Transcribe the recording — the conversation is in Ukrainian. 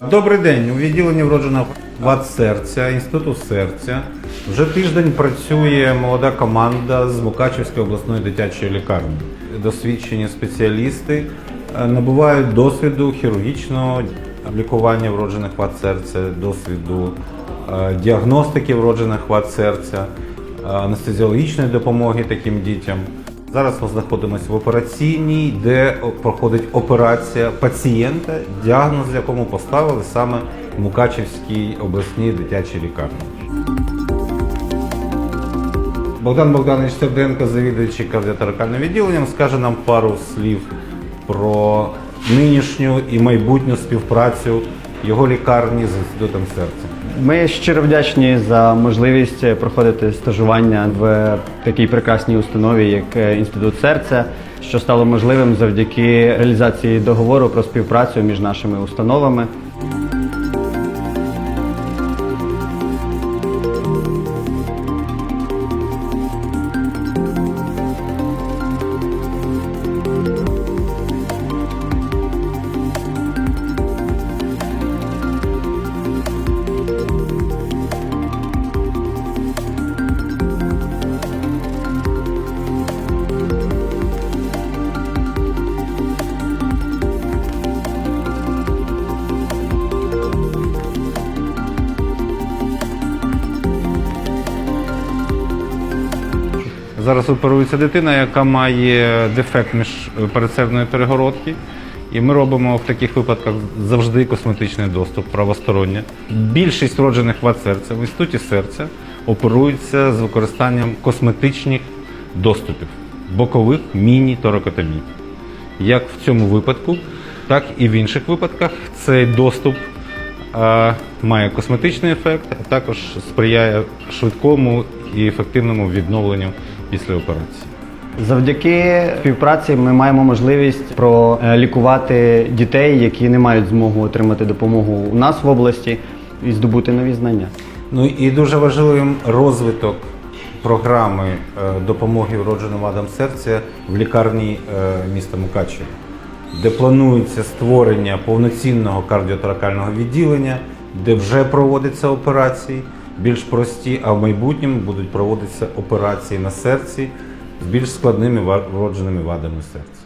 Добрий день. У відділенні вродженого вад серця, інституту серця. Вже тиждень працює молода команда з Мукачівської обласної дитячої лікарні. Досвідчені спеціалісти е, набувають досвіду хірургічного лікування вроджених вад серця, досвіду е, діагностики вроджених вад серця, е, анестезіологічної допомоги таким дітям. Зараз ми знаходимося в операційній, де проходить операція пацієнта, діагноз якому поставили саме в Мукачівській обласній дитячій лікарні. Богдан Богданович Серденко, завідуючий кардіоторакальним відділенням, скаже нам пару слів про нинішню і майбутню співпрацю його лікарні з інститутом серця. Ми щиро вдячні за можливість проходити стажування в такій прекрасній установі, як е, Інститут серця, що стало можливим завдяки реалізації договору про співпрацю між нашими установами. Зараз оперується дитина, яка має дефект міжпередсердної перегородки. І ми робимо в таких випадках завжди косметичний доступ правостороннє. Більшість вроджених вад серця в інституті серця оперуються з використанням косметичних доступів, бокових міні-торакотомій. Як в цьому випадку, так і в інших випадках цей доступ е, має косметичний ефект, а також сприяє швидкому і ефективному відновленню після операції. Завдяки співпраці ми маємо можливість пролікувати дітей, які не мають змогу отримати допомогу у нас в області і здобути нові знання. Ну і дуже важливим розвиток програми е, допомоги вродженим вадам серця в лікарні е, міста Мукачева, де планується створення повноцінного кардіоторакального відділення, де вже проводяться операції більш прості, а в майбутньому будуть проводитися операції на серці з більш складними вродженими вадами серця.